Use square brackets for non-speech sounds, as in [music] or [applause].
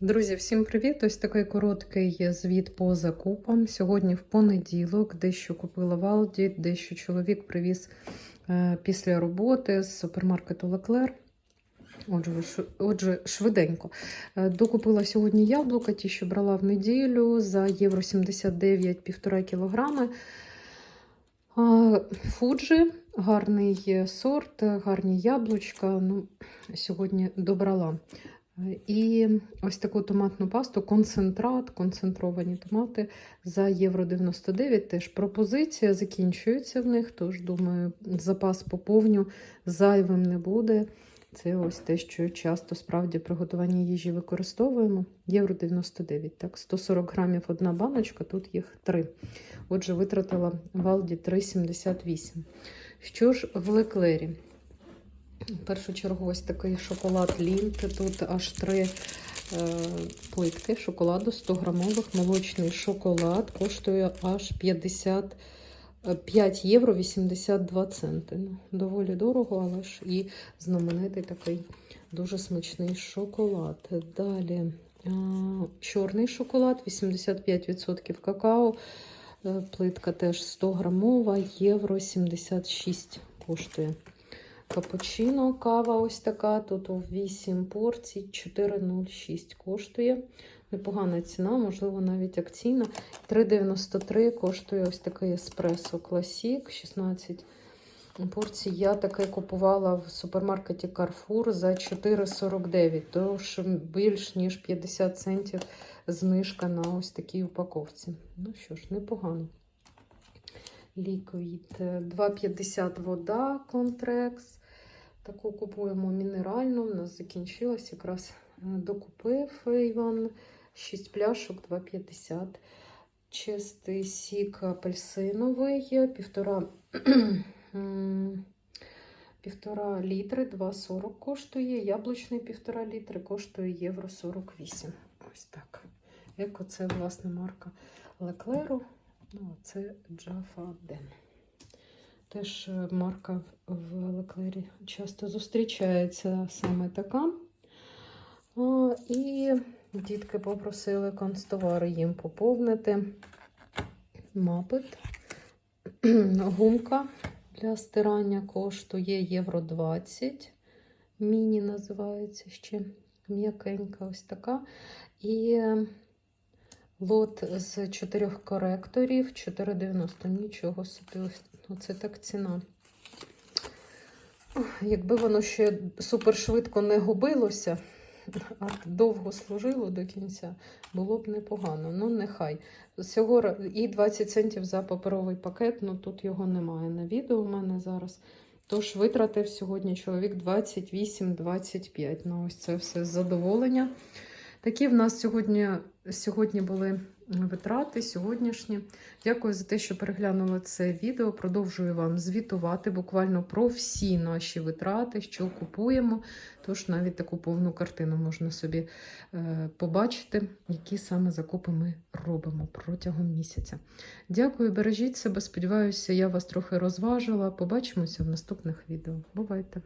Друзі, всім привіт! Ось такий короткий звіт по закупам. Сьогодні в понеділок дещо купила в Алді, дещо чоловік привіз е, після роботи з супермаркету Леклер. Отже, швиденько. Е, Докупила сьогодні яблука, ті, що брала в неділю за євро 79 1,5 кілограми. Фуджі, гарний сорт, гарні яблучка. Ну, сьогодні добрала. І ось таку томатну пасту, концентрат, концентровані томати за євро 99. Теж пропозиція закінчується в них, тож, думаю, запас поповню, зайвим не буде. Це ось те, що часто справді при готуванні їжі використовуємо. Євро 99, так, 140 грамів одна баночка, тут їх три. Отже, витратила в Алді 3,78. Що ж в Леклері? Першу чергу ось такий шоколад Лінт. Тут аж три е, плитки шоколаду 100 грамових. Молочний шоколад коштує аж 55 євро 82 центи. Ну, доволі дорого, але ж і знаменитий такий дуже смачний шоколад. Далі е, чорний шоколад, 85% какао. Е, Плитка теж 100 грамова, євро 76 коштує. Капучино, кава ось така. Тут у 8 порцій, 4,06 коштує. Непогана ціна, можливо, навіть акційна. 3,93 коштує ось такий еспресо Класік, 16 порцій. Я таке купувала в супермаркеті Carrefour за 4,49, тож більш ніж 50 центів знижка на ось такій упаковці. Ну що ж, непогано. Ліквід 2,50 вода Контрекс. Таку купуємо мінеральну. У нас закінчилась якраз е, докупив Іван 6 пляшок 2,50. Чистий сік апельсиновий, півтора, [clears throat] м, півтора літри, 2,40 коштує. Яблучний півтора літри коштує євро 48. Ось так. Як оце, власне, марка Леклеру. Ну, це Jaffa Den. Теж е, марка в Леклері часто зустрічається саме така. І дітки попросили констовари їм поповнити. Мапит. [clears throat] Гумка для стирання коштує євро 20. Міні називається ще м'якенька ось така. І Лот з чотирьох коректорів 4,90. Нічого собі. ось- Оце так ціна. Якби воно ще супер швидко не губилося, а довго служило до кінця, було б непогано. Ну, нехай. Всього і 20 центів за паперовий пакет, ну тут його немає на відео у мене зараз. Тож витратив сьогодні чоловік 28-25 на ось це все задоволення. Такі в нас сьогодні, сьогодні були витрати, сьогоднішні. Дякую за те, що переглянули це відео. Продовжую вам звітувати буквально про всі наші витрати, що купуємо. Тож навіть таку повну картину можна собі е, побачити, які саме закупи ми робимо протягом місяця. Дякую, бережіть себе. Сподіваюся, я вас трохи розважила. Побачимося в наступних відео. Бувайте!